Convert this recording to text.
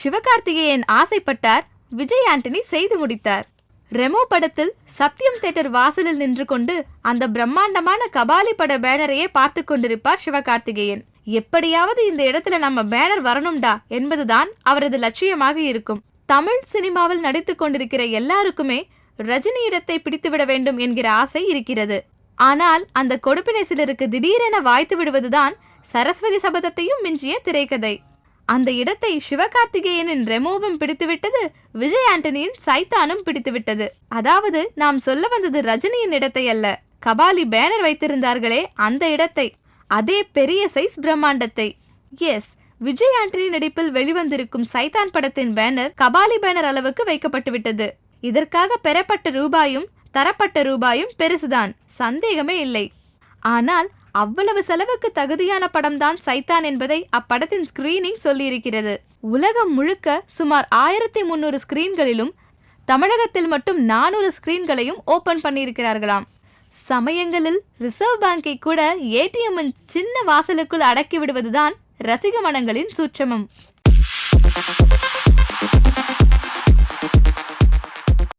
சிவகார்த்திகேயன் ஆசைப்பட்டார் விஜய் ஆண்டனி செய்து முடித்தார். ரெமோ படத்தில் சத்யம் தேட்டர் வாசலில் நின்று கொண்டு அந்த பிரம்மாண்டமான கபாலி பட பேனரையே பார்த்து கொண்டிருப்பார் சிவகார்த்திகேயன். எப்படியாவது இந்த இடத்துல நம்ம பேனர் வரணும்டா என்பதுதான் அவரது லட்சியமாக இருக்கும். தமிழ் சினிமாவில் நடித்துக் கொண்டிருக்கிற எல்லாருக்குமே ரஜினி இடத்தை பிடித்துவிட வேண்டும் என்கிற ஆசை இருக்கிறது. ஆனால் அந்த கொடுப்பினை சிலருக்கு திடீரென வாய்த்து விடுவதுதான் சரஸ்வதி சபதத்தையும் மிஞ்சிய திரைக்கதை. அந்த இடத்தை சிவகார்த்திகேயனின் ரெமோவும் பிடித்துவிட்டது விஜய் ஆண்டனியின் சைத்தானும் பிடித்துவிட்டது. அதாவது நாம் சொல்ல வந்தது ரஜினியின் இடத்தை அல்ல. கபாலி பேனர் வைத்திருந்தார்களே அந்த இடத்தை. அதே பெரிய சைஸ் பிரம்மாண்டத்தை. எஸ் விஜய் ஆண்டனி நடிப்பில் வெளிவந்திருக்கும் சைத்தான் படத்தின் பேனர் கபாலி பேனர் அளவுக்கு வைக்கப்பட்டுவிட்டது. இதற்காக பெறப்பட்ட ரூபாயும் தரப்பட்ட ரூபாயும் பெருசுதான். சந்தேகமே இல்லை. ஆனால் அவ்வளவு செலவுக்கு தகுதியான படம்தான் சைத்தான் என்பதை அப்படத்தின் ஸ்கிரீனிங் சொல்லியிருக்கிறது. உலகம் முழுக்க சுமார் ஆயிரத்தி முன்னூறு ஸ்கிரீன்களிலும் தமிழகத்தில் மட்டும் நானூறு ஸ்கிரீன்களையும் ஓபன் பண்ணியிருக்கிறார்களாம். சமயங்களில் ரிசர்வ் பேங்கை கூட ஏடிஎம்மின் சின்ன வாசலுக்குள் அடக்கி விடுவதுதான் ரசிக மனங்களின் சூட்சமம்.